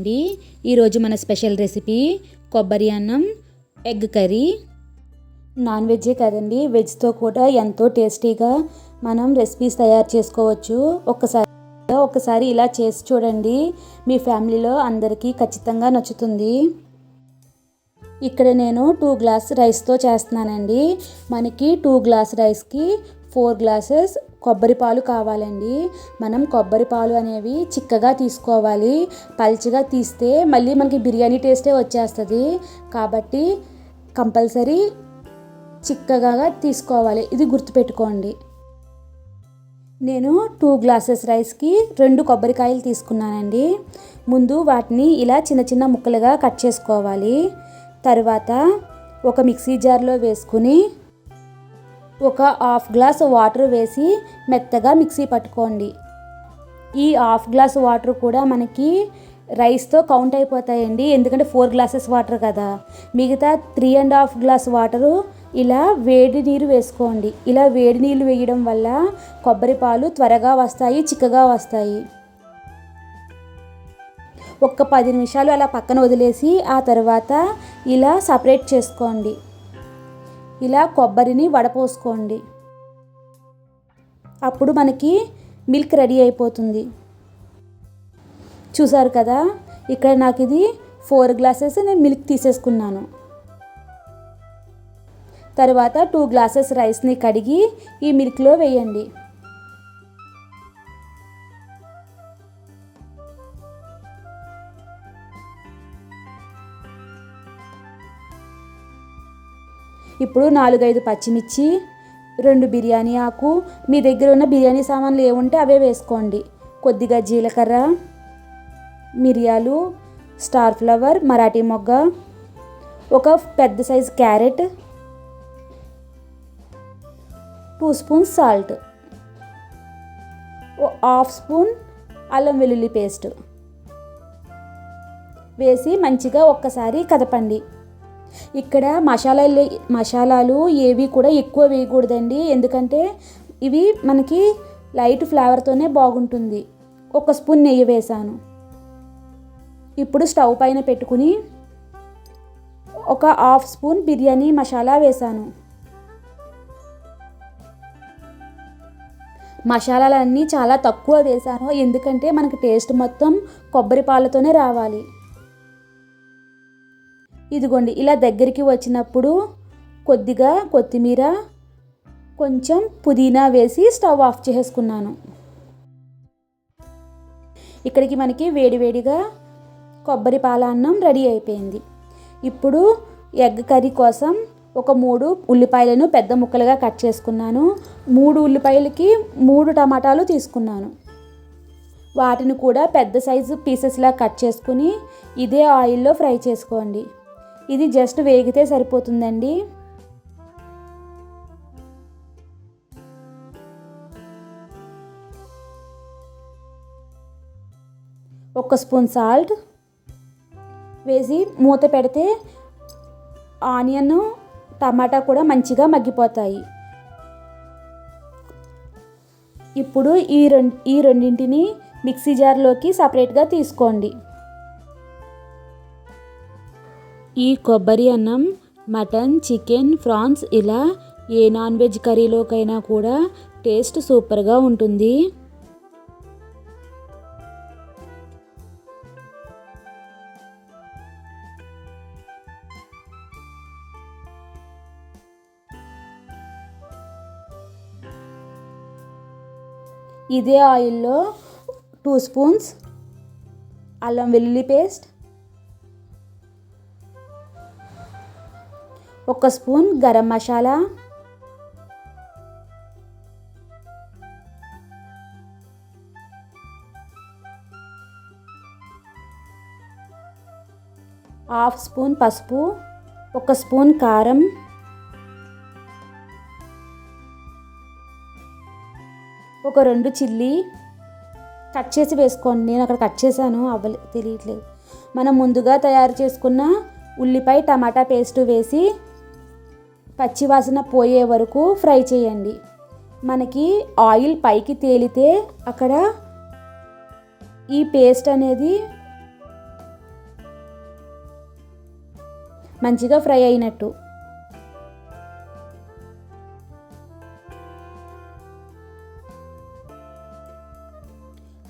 అండి ఈరోజు మన స్పెషల్ రెసిపీ కొబ్బరి అన్నం ఎగ్ కర్రీ. నాన్ వెజ్జే కదండి. వెజ్తో కూడా ఎంతో టేస్టీగా మనం రెసిపీస్ తయారు చేసుకోవచ్చు. ఒక్కసారి ఒకసారి ఇలా చేసి చూడండి. మీ ఫ్యామిలీలో అందరికీ ఖచ్చితంగా నచ్చుతుంది. ఇక్కడ నేను టూ గ్లాస్ రైస్తో చేస్తున్నానండి. మనకి టూ గ్లాస్ రైస్కి ఫోర్ గ్లాసెస్ కొబ్బరి పాలు కావాలండి. మనం కొబ్బరి పాలు అనేవి చిక్కగా తీసుకోవాలి. పల్చగా తీస్తే మళ్ళీ మనకి బిర్యానీ టేస్టే వచ్చేస్తుంది. కాబట్టి కంపల్సరీ చిక్కగా తీసుకోవాలి. ఇది గుర్తుపెట్టుకోండి. నేను టూ గ్లాసెస్ రైస్కి రెండు కొబ్బరికాయలు తీసుకున్నానండి. ముందు వాటిని ఇలా చిన్న చిన్న ముక్కలుగా కట్ చేసుకోవాలి. తర్వాత ఒక మిక్సీ జార్లో వేసుకుని ఒక హాఫ్ గ్లాస్ వాటర్ వేసి మెత్తగా మిక్సీ పట్టుకోండి. ఈ హాఫ్ గ్లాస్ వాటర్ కూడా మనకి రైస్తో కౌంట్ అయిపోతాయండి. ఎందుకంటే ఫోర్ గ్లాసెస్ వాటర్ కదా. మిగతా three and half glass water ఇలా వేడి నీరు వేసుకోండి. ఇలా వేడి నీళ్ళు వేయడం వల్ల కొబ్బరి పాలు త్వరగా వస్తాయి చిక్కగా వస్తాయి. ఒక్క పది నిమిషాలు అలా పక్కన వదిలేసి ఆ తర్వాత ఇలా సపరేట్ చేసుకోండి. ఇలా కొబ్బరిని వడపోసుకోండి. అప్పుడు మనకి మిల్క్ రెడీ అయిపోతుంది. చూసారు కదా? ఇక్కడ నాకు ఇది ఫోర్ గ్లాసెస్ నేను మిల్క్ తీసేసుకున్నాను. తర్వాత టూ గ్లాసెస్ రైస్ని కడిగి ఈ మిల్క్లో వేయండి. ఇప్పుడు నాలుగైదు పచ్చిమిర్చి రెండు బిర్యానీ ఆకు మీ దగ్గర ఉన్న బిర్యానీ సామాన్లు ఏముంటే అవే వేసుకోండి. కొద్దిగా జీలకర్ర మిరియాలు స్టార్ ఫ్లవర్ మరాఠీ మొగ్గ ఒక పెద్ద size carrot two spoons salt half spoon అల్లం వెల్లుల్లి పేస్ట్. వేసి మంచిగా ఒక్కసారి కదపండి. ఇక్కడ మసాలాలు మసాలాలు ఏవి కూడా ఎక్కువ వేయకూడదండి. ఎందుకంటే ఇవి మనకి లైట్ ఫ్లేవర్తోనే బాగుంటుంది. ఒక స్పూన్ నెయ్యి వేసాను. ఇప్పుడు స్టవ్ పైన పెట్టుకుని ఒక హాఫ్ స్పూన్ బిర్యానీ మసాలా వేసాను. మసాలాలన్నీ చాలా తక్కువ వేసాను. ఎందుకంటే మనకి టేస్ట్ మొత్తం కొబ్బరి పాలతోనే రావాలి. ఇదిగోండి ఇలా దగ్గరికి వచ్చినప్పుడు కొద్దిగా కొత్తిమీర కొంచెం పుదీనా వేసి స్టవ్ ఆఫ్ చేసుకున్నాను ఇక్కడికి మనకి వేడివేడిగా కొబ్బరి పాల అన్నం రెడీ అయిపోయింది. ఇప్పుడు ఎగ్ కర్రీ కోసం ఒక మూడు ఉల్లిపాయలను పెద్ద ముక్కలుగా కట్ చేసుకున్నాను. మూడు ఉల్లిపాయలకి మూడు టమాటాలు తీసుకున్నాను. వాటిని కూడా పెద్ద సైజు పీసెస్లా కట్ చేసుకుని ఇదే ఆయిల్లో ఫ్రై చేసుకోండి. ఇది జస్ట్ వేగితే సరిపోతుందండి. ఒక స్పూన్ సాల్ట్ వేసి మూత పెడితే ఆనియన్ టమాటా కూడా మంచిగా మగ్గిపోతాయి. ఇప్పుడు ఈ రెండు ఈ రెండింటిని మిక్సీ జార్లోకి సపరేట్గా తీసుకోండి. ఈ కొబ్బరి అన్నం మటన్ చికెన్ ఫ్రాన్స్ ఇలా ఏ నాన్ వెజ్ కర్రీలోకైనా కూడా టేస్ట్ సూపర్గా ఉంటుంది. ఇదే ఆయిల్లో టూ స్పూన్స్ అల్లం వెల్లుల్లి పేస్ట్ ఒక spoon garam masala. Half spoon పసుపు ఒక స్పూన్ కారం. ఒక రెండు చిల్లీ. కట్ చేసి వేసుకోండి. నేను అక్కడ కట్ చేశాను అవ్వలే తెలియట్లేదు. మనం ముందుగా తయారు చేసుకున్న ఉల్లిపాయ టమాటా పేస్ట్ వేసి పచ్చివాసన పోయే వరకు ఫ్రై చేయండి. మనకి ఆయిల్ పైకి తేలితే అక్కడ ఈ పేస్ట్ అనేది మంచిగా ఫ్రై అయినట్టు.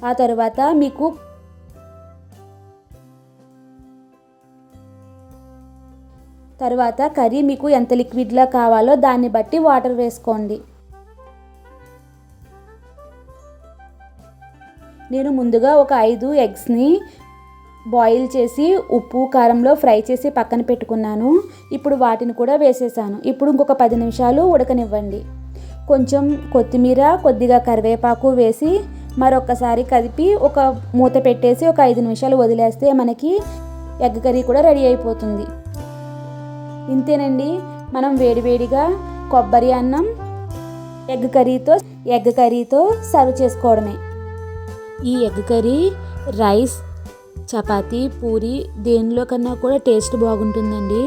ఆ తర్వాత మీకు తర్వాత కర్రీ మీకు ఎంత లిక్విడ్లా కావాలో దాన్ని బట్టి వాటర్ వేసుకోండి. నేను ముందుగా ఒక ఐదు ఎగ్స్ని బాయిల్ చేసి ఉప్పు కారంలో ఫ్రై చేసి పక్కన పెట్టుకున్నాను. ఇప్పుడు వాటిని కూడా వేసేసాను. ఇప్పుడు ఇంకొక పది నిమిషాలు ఉడకనివ్వండి. కొంచెం కొత్తిమీర కొద్దిగా కరివేపాకు వేసి మరొకసారి కదిపి ఒక మూత పెట్టేసి ఒక ఐదు నిమిషాలు వదిలేస్తే మనకి ఎగ్ కర్రీ కూడా రెడీ అయిపోతుంది. ఇంతేనండి మనం వేడివేడిగా కొబ్బరి అన్నం ఎగ్ కర్రీతో ఎగ్ కర్రీతో సర్వ్ చేసుకోవడమే. ఈ egg curry rice chapati puri దేనిలో కన్నా కూడా టేస్ట్ బాగుంటుందండి.